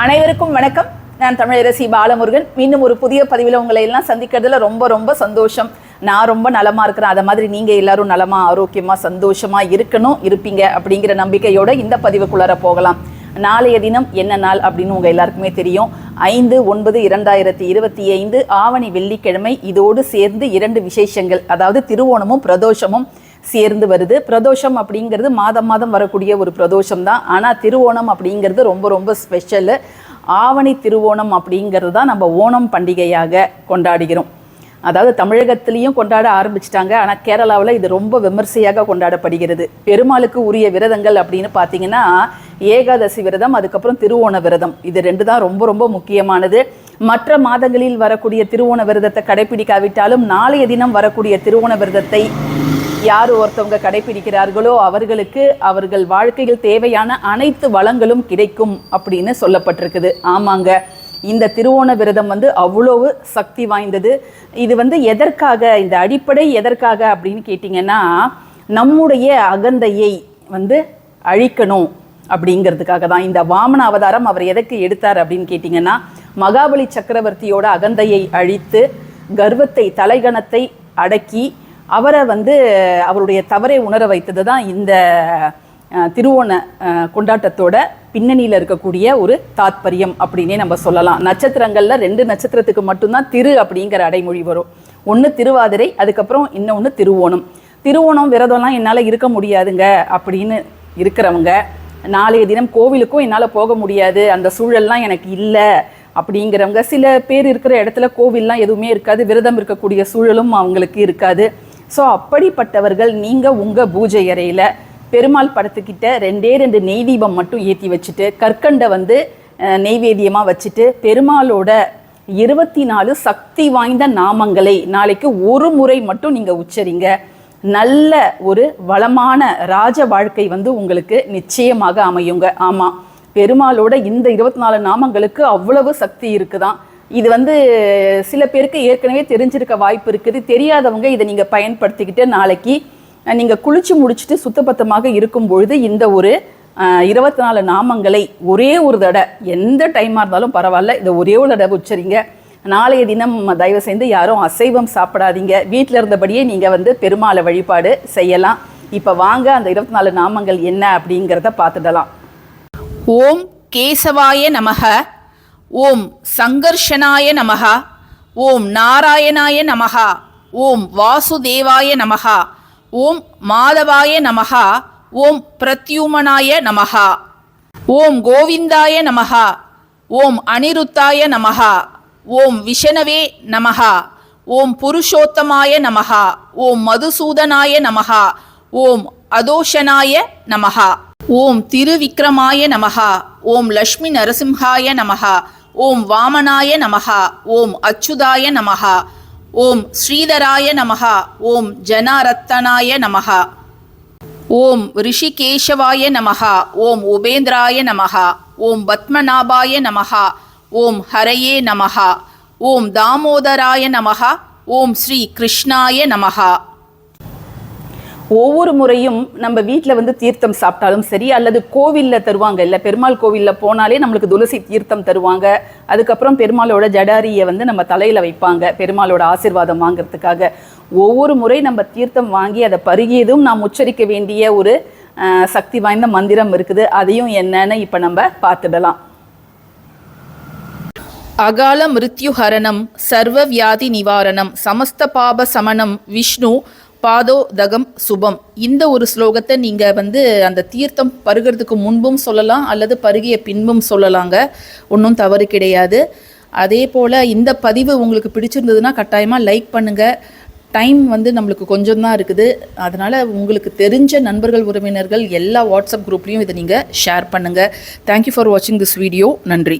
அனைவருக்கும் வணக்கம். நான் தமிழரசி பாலமுருகன். மீண்டும் ஒரு புதிய பதிவில் உங்களை எல்லாம் சந்திக்கிறதுல ரொம்ப ரொம்ப சந்தோஷம். நான் ரொம்ப நலமா இருக்கிறேன். அதை மாதிரி நீங்க எல்லாரும் நலமா ஆரோக்கியமா சந்தோஷமா இருக்கணும் இருப்பீங்க அப்படிங்கிற நம்பிக்கையோட இந்த பதிவுக்குள்ளார போகலாம். நாளைய தினம் என்ன நாள் அப்படின்னு உங்க எல்லாருக்குமே தெரியும். ஐந்து ஒன்பது இரண்டாயிரத்தி இருபத்தி ஐந்து ஆவணி வெள்ளிக்கிழமை. இதோடு சேர்ந்து இரண்டு விசேஷங்கள் அதாவது திருவோணமும் பிரதோஷமும். சேர்ந்து வருது. பிரதோஷம் அப்படிங்கிறது மாதம் மாதம் வரக்கூடிய ஒரு பிரதோஷம் தான். ஆனால் திருவோணம் அப்படிங்கிறது ரொம்ப ரொம்ப ஸ்பெஷலு ஆவணி திருவோணம் அப்படிங்கிறது தான் நம்ம ஓணம் பண்டிகையாக கொண்டாடுகிறோம். அதாவது தமிழகத்திலையும் கொண்டாட ஆரம்பிச்சிட்டாங்க. ஆனால் கேரளாவில் இது ரொம்ப விமர்சையாக கொண்டாடப்படுகிறது. பெருமாளுக்கு உரிய விரதங்கள் அப்படின்னு பார்த்தீங்கன்னா ஏகாதசி விரதம் அதுக்கப்புறம் திருவோண விரதம். இது ரெண்டு தான் ரொம்ப ரொம்ப முக்கியமானது. மற்ற மாதங்களில் வரக்கூடிய திருவோண விரதத்தை கடைபிடிக்காவிட்டாலும் நாளைய தினம் வரக்கூடிய திருவோண விரதத்தை யார் ஒருத்தவங்க கடைபிடிக்கிறார்களோ அவர்களுக்கு அவர்கள் வாழ்க்கையில் தேவையான அனைத்து வளங்களும் கிடைக்கும் அப்படின்னு சொல்லப்பட்டிருக்குது. ஆமாங்க. இந்த திருவோண விரதம் வந்து அவ்வளவு சக்தி வாய்ந்தது. இது வந்து எதற்காக இந்த அடிப்படை எதற்காக அப்படின்னு கேட்டிங்கன்னா நம்முடைய அகந்தையை வந்து அழிக்கணும் அப்படிங்கிறதுக்காக தான். இந்த வாமன அவதாரம் அவர் எதற்கு எடுத்தார் அப்படின்னு கேட்டிங்கன்னா மகாபலி சக்கரவர்த்தியோட அகந்தையை அழித்து கர்வத்தை தலைகணத்தை அடக்கி அவரை வந்து அவருடைய தவறை உணர வைத்தது தான் இந்த திருவோண கொண்டாட்டத்தோட பின்னணியில் இருக்கக்கூடிய ஒரு தாத்பரியம் அப்படின்னே நம்ம சொல்லலாம். நட்சத்திரங்களில் ரெண்டு நட்சத்திரத்துக்கு மட்டும்தான் திரு அப்படிங்கிற அடைமொழி வரும். ஒன்று திருவாதிரை அதுக்கப்புறம் இன்னொன்று திருவோணம். திருவோணம் விரதம்லாம் என்னால் இருக்க முடியாதுங்க அப்படின்னு இருக்கிறவங்க நாளைய தினம் கோவிலுக்கும் என்னால் போக முடியாது அந்த சூழல்லாம் எனக்கு இல்லை அப்படிங்கிறவங்க சில பேர் இருக்கிற இடத்துல கோவில்லாம் எதுவுமே இருக்காது விரதம் இருக்கக்கூடிய சூழலும் அவங்களுக்கு இருக்காது. ஸோ அப்படிப்பட்டவர்கள் நீங்கள் உங்கள் பூஜை அறையில் பெருமாள் படத்துக்கிட்ட ரெண்டே ரெண்டு நெய் தீபம் மட்டும் ஏற்றி வச்சுட்டு கற்கண்டை வந்து நெய்வேதியமாக நெய்வேத்தியமாக வச்சுட்டு பெருமாளோட இருபத்தி நாலு சக்தி வாய்ந்த நாமங்களை நாளைக்கு ஒரு முறை மட்டும் நீங்கள் உச்சரிங்க. நல்ல ஒரு வளமான ராஜ வாழ்க்கை வந்து உங்களுக்கு நிச்சயமாக அமையுங்க. ஆமாம் பெருமாளோட இந்த இருபத்தி நாலு நாமங்களுக்கு அவ்வளவு சக்தி இருக்குதான். இது வந்து சில பேருக்கு ஏற்கனவே தெரிஞ்சிருக்க வாய்ப்பு இருக்குது. தெரியாதவங்க இதை நீங்கள் பயன்படுத்திக்கிட்டு நாளைக்கு நீங்கள் குளிச்சு முடிச்சுட்டு சுத்தபத்தமாக இருக்கும் பொழுது இந்த ஒரு இருபத்தி நாலு நாமங்களை ஒரே ஒரு தடவை எந்த டைமாக இருந்தாலும் பரவாயில்ல இதை ஒரே ஒரு தடவை உச்சரிங்க. நாளைய தினம் தயவு செய்து யாரும் அசைவம் சாப்பிடாதீங்க. வீட்டில் இருந்தபடியே நீங்கள் வந்து பெருமாளை வழிபாடு செய்யலாம். இப்போ வாங்க அந்த இருபத்தி நாலு நாமங்கள் என்ன அப்படிங்கிறத பார்த்துடலாம். ஓம் கேசவாய நமக. ஓம் சங்கர்ஷனாய நமகா ஓம் நாராயணாய நமகா ஓம் வாசுதேவாய நமகா ஓம் மாதவாய நமகா ஓம் பிரத்யூமனாய நமகா ஓம் கோவிந்தாய நமகா ஓம் அனிருத்தாய நமகா ஓம் விஷனவே நமகா ஓம் புருஷோத்தமாய நமகா ஓம் மதுசூதனாய நமகா ஓம் அதோஷனாய நமகா ஓம் திருவிக்ரமாய நமகா ஓம் லக்ஷ்மி நரசிம்ஹாய நமகா ஓம் வாமனாய நமகா ஓம் அச்சுதாய நமகா ஓம் ஸ்ரீதராய நமகா ஓம் ஜனாரத்தனாய நமகா ஓம் ரிஷிகேஷவாய நமகா ஓம் உபேந்திராய நமகா ஓம் பத்மநாபாய நமகா ஓம் ஹரையே நமகா ஓம் தாமோதராய நமகா ஓம் ஸ்ரீ கிருஷ்ணாய நமகா ஒவ்வொரு முறையும் நம்ம வீட்டில் வந்து தீர்த்தம் சாப்பிட்டாலும் சரி அல்லது கோவிலில் தருவாங்க. இல்லை பெருமாள் கோவிலில் போனாலே நம்மளுக்கு துளசி தீர்த்தம் தருவாங்க. அதுக்கப்புறம் பெருமாளோட ஜடாரியை வந்து நம்ம தலையில் வைப்பாங்க பெருமாளோட ஆசிர்வாதம் வாங்குறதுக்காக. ஒவ்வொரு முறை நம்ம தீர்த்தம் வாங்கி அதை பருகியதும் நாம் உச்சரிக்க வேண்டிய ஒரு சக்தி வாய்ந்த மந்திரம் இருக்குது. அதையும் என்னன்னு இப்போ நம்ம பார்த்துடலாம். அகால மிருத்யுஹரணம் சர்வ வியாதி நிவாரணம் சமஸ்த பாப சமணம் விஷ்ணு பாதோ தகம் சுபம். இந்த ஒரு ஸ்லோகத்தை நீங்கள் வந்து அந்த தீர்த்தம் பருகிறதுக்கு முன்பும் சொல்லலாம் அல்லது பருகிய பின்பும் சொல்லலாங்க. ஒன்றும் தவறு கிடையாது. அதே போல் இந்த பதிவு உங்களுக்கு பிடிச்சிருந்ததுன்னா கட்டாயமாக லைக் பண்ணுங்கள் டைம் வந்து நம்மளுக்கு கொஞ்சம் தான் இருக்குது. அதனால் உங்களுக்கு தெரிஞ்ச நண்பர்கள் உறவினர்கள் எல்லா வாட்ஸ்அப் குரூப்லேயும் இதை நீங்கள் ஷேர் பண்ணுங்கள் தேங்க்யூ ஃபார் வாட்சிங் திஸ் வீடியோ நன்றி.